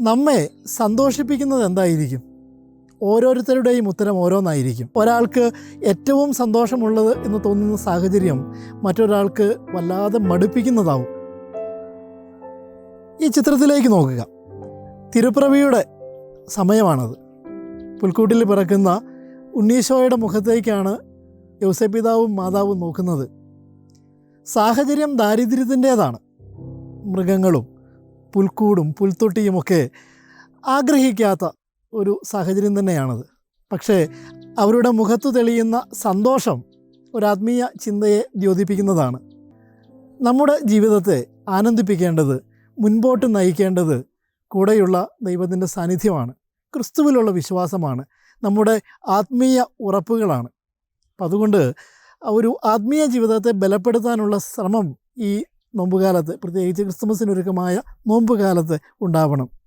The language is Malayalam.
നമ്മെ സന്തോഷിപ്പിക്കുന്നത് എന്തായിരിക്കും? ഓരോരുത്തരുടെയും ഉത്തരം ഓരോന്നായിരിക്കും. ഒരാൾക്ക് ഏറ്റവും സന്തോഷമുള്ളത് എന്ന് തോന്നുന്ന സാഹചര്യം മറ്റൊരാൾക്ക് വല്ലാതെ മടുപ്പിക്കുന്നതാവും. ഈ ചിത്രത്തിലേക്ക് നോക്കുക. തിരുപ്പിറവിയുടെ സമയമാണത്. പുൽക്കൂട്ടിൽ പിറക്കുന്ന ഉണ്ണീശോയുടെ മുഖത്തേക്കാണ് യൗസപിതാവും മാതാവും നോക്കുന്നത്. സാഹചര്യം ദാരിദ്ര്യത്തിന്റേതാണ്. മൃഗങ്ങളും പുൽക്കൂടും പുൽത്തൊട്ടിയുമൊക്കെ ആഗ്രഹിക്കാത്ത ഒരു സാഹചര്യം തന്നെയാണത്. പക്ഷേ അവരുടെ മുഖത്ത് തെളിയുന്ന സന്തോഷം ഒരാത്മീയ ചിന്തയെ ദ്യോതിപ്പിക്കുന്നതാണ്. നമ്മുടെ ജീവിതത്തെ ആനന്ദിപ്പിക്കേണ്ടത് മുൻപോട്ട് നയിക്കേണ്ടത് കൂടെയുള്ള ദൈവത്തിന്റെ സാന്നിധ്യമാണ്. ക്രിസ്തുവിലുള്ള വിശ്വാസമാണ്. നമ്മുടെ ആത്മീയ ഉറപ്പുകളാണ്. അപ്പം അതുകൊണ്ട് ഒരു ആത്മീയ ജീവിതത്തെ ബലപ്പെടുത്താനുള്ള ശ്രമം ഈ നോമ്പുകാലത്ത് പ്രത്യേകിച്ച് ക്രിസ്തുമസിനൊരുക്കമായ നോമ്പുകാലത്ത് ഉണ്ടാവണം.